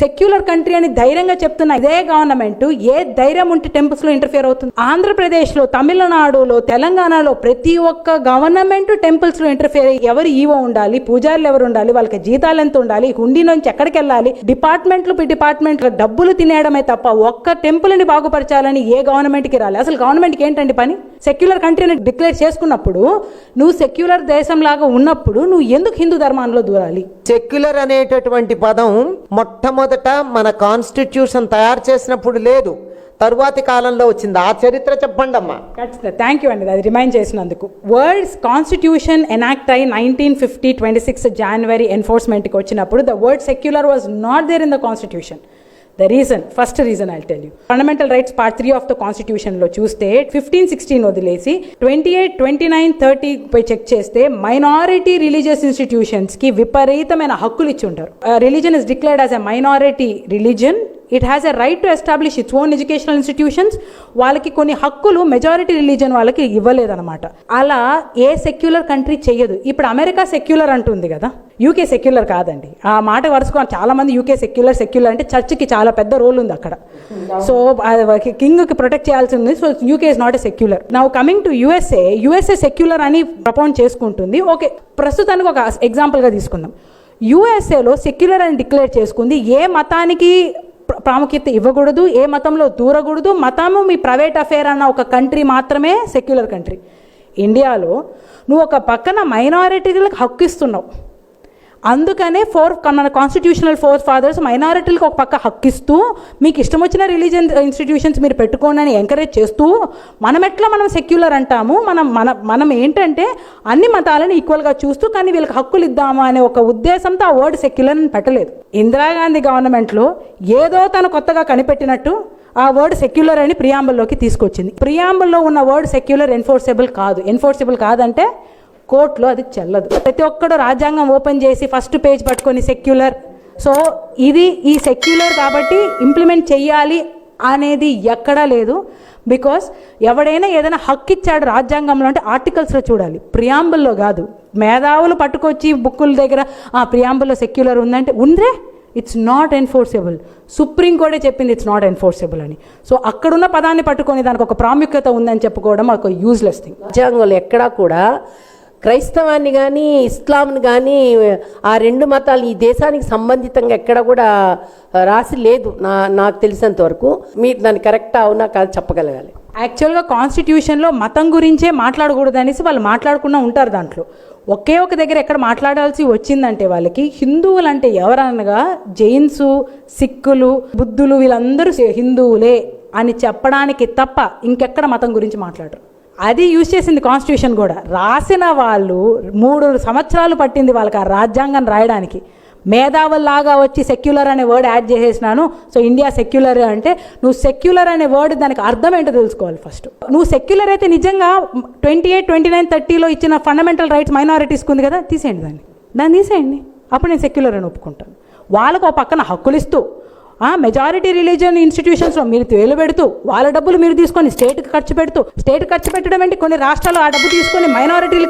Secular country అని ధైర్యంగా చెప్తున్న ఇదే గవర్నమెంట్ ఏ ధైర్యం ఉంటే టెంపుల్స్లో ఇంటర్ఫియర్ అవుతుంది. ఆంధ్రప్రదేశ్లో తమిళనాడులో తెలంగాణలో ప్రతి ఒక్క గవర్నమెంట్ టెంపుల్స్లో ఇంటర్ఫియర్ ఎవరు ఈవో ఉండాలి పూజారులు ఎవరు ఉండాలి వాళ్ళకి జీతాలు ఎంత ఉండాలి హుండీ నుంచి ఎక్కడికి వెళ్ళాలి డిపార్ట్మెంట్లు డిపార్ట్మెంట్ డబ్బులు తినేయడమే తప్ప ఒక్క టెంపుల్ని బాగుపరచాలని ఏ గవర్నమెంట్కి రాలి. అసలు గవర్నమెంట్కి ఏంటండి పని? సెక్యులర్ కంట్రీని డిక్లేర్ చేసుకున్నప్పుడు నువ్వు సెక్యులర్ దేశం లాగా ఉన్నప్పుడు నువ్వు ఎందుకు హిందూ ధర్మాల్లో దూరాలి? సెక్యులర్ అనేటటువంటి పదం మొట్టమొదట మన కాన్స్టిట్యూషన్ తయారు చేసినప్పుడు లేదు. తరువాతి కాలంలో వచ్చింది. ఆ చరిత్ర చెప్పండి అమ్మా ఖచ్చితంగా. థ్యాంక్ యూ అండి అది రిమైండ్ చేసినందుకు. వర్డ్స్ కాన్స్టిట్యూషన్ ఎనాక్ట్ అయి nineteen fifty twenty six January ఎన్ఫోర్స్మెంట్కి వచ్చినప్పుడు the word secular was not there in the constitution the reason first reason I tell you fundamental rights part three of the కాన్స్టిట్యూషన్లో చూస్తే fifteen sixteen వదిలేసి twenty eight twenty nine thirty పై check చేస్తే minority religious ఇన్స్టిట్యూషన్స్కి విపరీతమైన హక్కులు ఇచ్చి ఉంటారు. Religion is declared as a minority religion it has a right to establish its own educational institutions వాళ్ళకి కొన్ని హక్కులు మెజారిటీ రిలీజన్ వాళ్ళకి ఇవ్వలేదన్నమాట. అలా ఏ సెక్యులర్ కంట్రీ చెయ్యదు. ఇప్పుడు అమెరికా సెక్యులర్ అంటుంది కదా. యూకే సెక్యులర్ కాదండి. ఆ మాట వరుసుకో చాలా మంది యూకే సెక్యులర్ సెక్యులర్ అంటే చర్చ్కి చాలా పెద్ద రోల్ ఉంది అక్కడ. సో కింగ్కి ప్రొటెక్ట్ చేయాల్సి ఉంది. So UK is not a secular now coming to USA USA secular అని ప్రపోన్ చేసుకుంటుంది. ఓకే ప్రస్తుతానికి ఒక ఎగ్జాంపుల్గా తీసుకుందాం. యుఎస్ఏలో సెక్యులర్ అని డిక్లేర్ చేసుకుంది. ఏ మతానికి ప్రాముఖ్యత ఇవ్వకూడదు ఏ మతంలో దూరకూడదు మతము మీ ప్రైవేట్ అఫేర్ అన్న ఒక కంట్రీ మాత్రమే సెక్యులర్ కంట్రీ ఇండియాలో నువ్వు ఒక పక్కన మైనారిటీలకు హక్కు ఇస్తున్నావు. అందుకనే ఫోర్ మన కాన్స్టిట్యూషనల్ ఫోర్ ఫాదర్స్ మైనారిటీలకు ఒక పక్క హక్కు ఇస్తూ మీకు ఇష్టం వచ్చిన రిలీజియన్ ఇన్స్టిట్యూషన్స్ మీరు పెట్టుకోండి అని ఎంకరేజ్ చేస్తూ మనం ఎట్లా మనం సెక్యులర్ అంటాము? మనం మన మనం ఏంటంటే అన్ని మతాలను ఈక్వల్గా చూస్తూ కానీ వీళ్ళకి హక్కులు ఇద్దాము అనే ఒక ఉద్దేశంతో ఆ వర్డ్ సెక్యులర్ అని పెట్టలేదు. ఇందిరాగాంధీ గవర్నమెంట్లో ఏదో తను కొత్తగా కనిపెట్టినట్టు ఆ వర్డ్ సెక్యులర్ అని ప్రియాంబుల్లోకి తీసుకొచ్చింది. ప్రియాంబుల్లో ఉన్న వర్డ్ సెక్యులర్ ఎన్ఫోర్సబుల్ కాదు. ఎన్ఫోర్సబుల్ కాదంటే కోర్టులో అది చెల్లదు. ప్రతి ఒక్కడు రాజ్యాంగం ఓపెన్ చేసి ఫస్ట్ పేజ్ పట్టుకొని సెక్యులర్. సో ఇది ఈ సెక్యులర్ కాబట్టి ఇంప్లిమెంట్ చేయాలి అనేది ఎక్కడా లేదు. బికాస్ ఎవడైనా ఏదైనా హక్కు ఇచ్చాడు రాజ్యాంగంలో అంటే ఆర్టికల్స్లో చూడాలి. ప్రియాంబుల్లో కాదు. మేధావులు పట్టుకొచ్చి బుక్కుల దగ్గర ఆ ప్రియాంబుల్లో సెక్యులర్ ఉందంటే ఉందిరే ఇట్స్ నాట్ ఎన్ఫోర్సబుల్ సుప్రీం కోర్టే చెప్పింది ఇట్స్ నాట్ ఎన్ఫోర్సబుల్ అని. సో అక్కడున్న పదాన్ని పట్టుకొని దానికి ఒక ప్రాముఖ్యత ఉందని చెప్పుకోవడం ఒక యూజ్లెస్ థింగ్ రాజ్యాంగంలో ఎక్కడా కూడా క్రైస్తవాన్ని కానీ ఇస్లాంని కానీ ఆ రెండు మతాలు ఈ దేశానికి సంబంధితంగా ఎక్కడ కూడా రాసి లేదు నా నాకు తెలిసినంత వరకు. మీరు దాన్ని కరెక్ట్ అవునా కాదు చెప్పగలగాలి. యాక్చువల్గా కాన్స్టిట్యూషన్లో మతం గురించే మాట్లాడకూడదు అనేసి వాళ్ళు మాట్లాడకుండా ఉంటారు దాంట్లో. ఒకే ఒక దగ్గర ఎక్కడ మాట్లాడాల్సి వచ్చిందంటే వాళ్ళకి హిందువులు అంటే ఎవరనగా జైన్స్ సిక్కులు బుద్ధులు వీళ్ళందరూ హిందువులే అని చెప్పడానికి తప్ప ఇంకెక్కడ మతం గురించి మాట్లాడరు. అది యూజ్ చేసింది కాన్స్టిట్యూషన్ కూడా. రాసిన వాళ్ళు మూడు సంవత్సరాలు పట్టింది వాళ్ళకి ఆ రాజ్యాంగం రాయడానికి. మేధావుల్లాగా వచ్చి సెక్యులర్ అనే వర్డ్ యాడ్ చేసేసినాను. సో ఇండియా సెక్యులర్ అంటే నువ్వు సెక్యులర్ అనే వర్డ్ దానికి అర్థం ఏంటో తెలుసుకోవాలి ఫస్ట్ నువ్వు సెక్యులర్ అయితే నిజంగా ట్వంటీ ఎయిట్ ట్వంటీ నైన్ థర్టీలో ఇచ్చిన ఫండమెంటల్ రైట్స్ మైనారిటీస్కి ఉంది కదా తీసేయండి దాన్ని. దాన్ని తీసేయండి. అప్పుడు నేను సెక్యులర్ అని ఒప్పుకుంటాను. వాళ్ళకు ఒక పక్కన హక్కులు ఇస్తూ మెజారిటీ రిలీజియన్ ఇన్స్టిట్యూషన్స్లో మీరు వేలు పెడుతూ వాళ్ళ డబ్బులు మీరు తీసుకొని స్టేట్కి ఖర్చు పెడుతూ స్టేట్ ఖర్చు పెట్టడం ఏంటి? కొన్ని రాష్ట్రాలు ఆ డబ్బు తీసుకొని మైనారిటీలకి